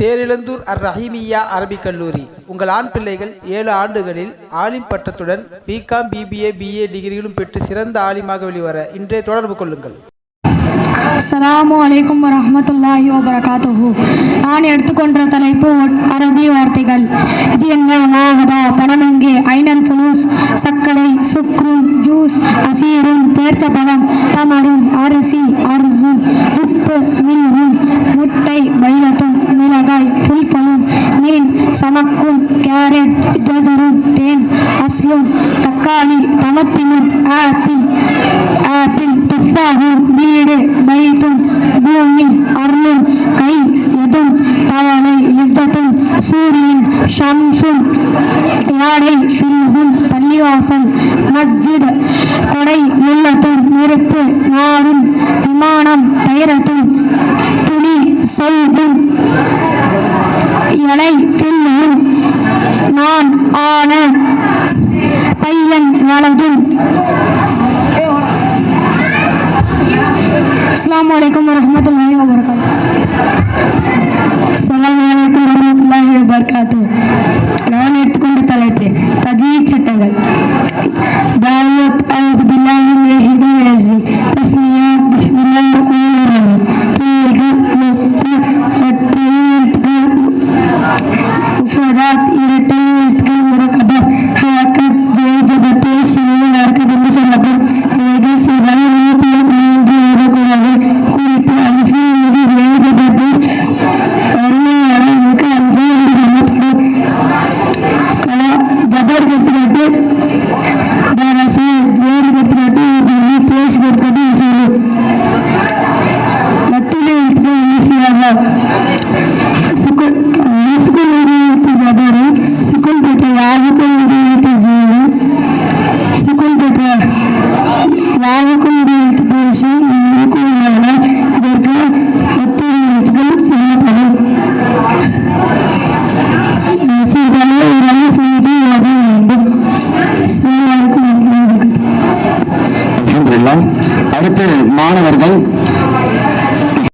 தேரிழந்தூர் அர் ரஹீமியா அரபிக் கல்லூரி. உங்கள் ஆண் பிள்ளைகள் ஏழு ஆண்டுகளில் ஆலிம் பட்டத்துடன் பிகாம் பிபிஏ பிஏ டிகிரிகளும் பெற்று சிறந்த ஆலிமாக வெளிவர இன்றே தொடர்பு கொள்ளுங்கள். அஸ்லாம் வலைக்கம் வரமத்துல்லாஹி வபரகாத்துஹு. நான் எடுத்துக்கொண்ட தலைப்பு அரபி வார்த்தைகள். இது என்ன நாகதா பணம் எங்கே? ஐனல் சர்க்கரை சுக்ரூன் ஜூஸ் அசீரும் பேர்ச்சப்பழம் தமரும் அரிசி அர்சு உப்பு மில்கும் மீன் கேரட் ஜசரும் தேன் அஸ்லும் தக்காளி தமத்தினும் ஆப்பிள் ஆப்பிள் துஃபாகும் வீடு பைத்தும் பூமி அருளும் கை எதும் தவளை யுத்தத்தும் சூரியன் ஷம்சும் யாடை ஷுல்ஹும் பள்ளிவாசல் மஸ்ஜித் கொடை உள்ளத்தும் நெருப்பு நாடும் விமானம் தைரத்தும் துணி சைதும் எலை ஃபில்லும் நான் ஆன பையன் வலதும் அஸ்ஸலாமு அலைக்கும் வரஹ்மத்துல்லாஹி வபரகாத்துஹு அஸ்ஸலாமு அலைக்கும் வரஹ்மத்துல்லாஹி வபரகாத்துஹு நான் எடுத்துக்கொண்ட தலைப்பு தஜீத் சட்டங்கள் தாவத் அவுஸ் பில்லாஹி மினஷ் ஷைத்தானிர் ரஜீம் தஸ்மியாத் பிஸ்மில்லாஹிர் ரஹ்மானிர் ரஹீம் புல்லிகள் முத்த ஒற்றை எழுத்துக்கள் இப்படி பேசி கொடுத்துட்டு சொல்லு மத்தியில் எழுத்துக்கள் ஈஸியாக சுக்கு சுக்கு மீது அடுத்து மாணவர்கள்